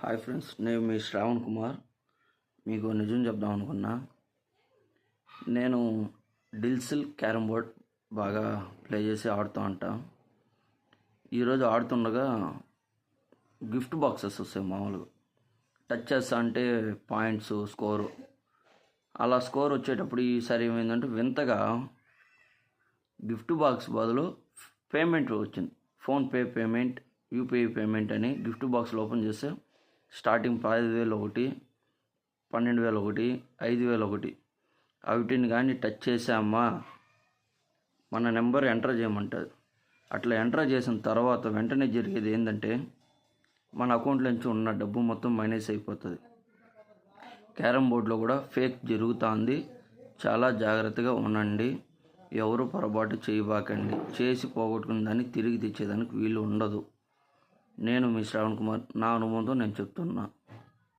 Hi friends నేను మీ శ్రావణ్ కుమార్. మీకు నిజం చెప్దాం అనుకున్నా. నేను డిల్సిల్ క్యారమ్ బోర్డ్ బాగా ప్లే చేసి ఆడుతూ ఉంటా. ఈరోజు ఆడుతుండగా గిఫ్ట్ బాక్సెస్ వస్తాయి మామూలుగా. టచ్ చేస్తా అంటే పాయింట్స్ స్కోరు. అలా స్కోర్ వచ్చేటప్పుడు ఈసారి ఏమైందంటే వింతగా గిఫ్ట్ బాక్స్ బదులు పేమెంట్ వచ్చింది. ఫోన్పే పేమెంట్ యూపీఐ పేమెంట్ అని గిఫ్ట్ బాక్స్లో ఓపెన్ చేస్తే స్టార్టింగ్ పదహైదు వేలు ఒకటి పన్నెండు వేలు ఒకటి ఐదు వేలు ఒకటి వీటిని కానీ టచ్ చేసామా మన నెంబర్ ఎంటర్ చేయమంటుంది అట్లా ఎంటర్ చేసిన తర్వాత వెంటనే జరిగేది ఏంటంటే మన అకౌంట్లో నుంచి ఉన్న డబ్బు మొత్తం మైనస్ అయిపోతుంది. క్యారమ్ బోర్డులో కూడా ఫేక్ జరుగుతుంది. చాలా జాగ్రత్తగా ఉండండి. ఎవరు పొరపాటు చేయబాకండి. చేసి పోగొట్టుకున్న దాన్ని తిరిగి తెచ్చేదానికి వీలు ఉండదు. నేను మీ శ్రావణ్ కుమార్. నా అనుభవంతో నేను చెప్తున్నా.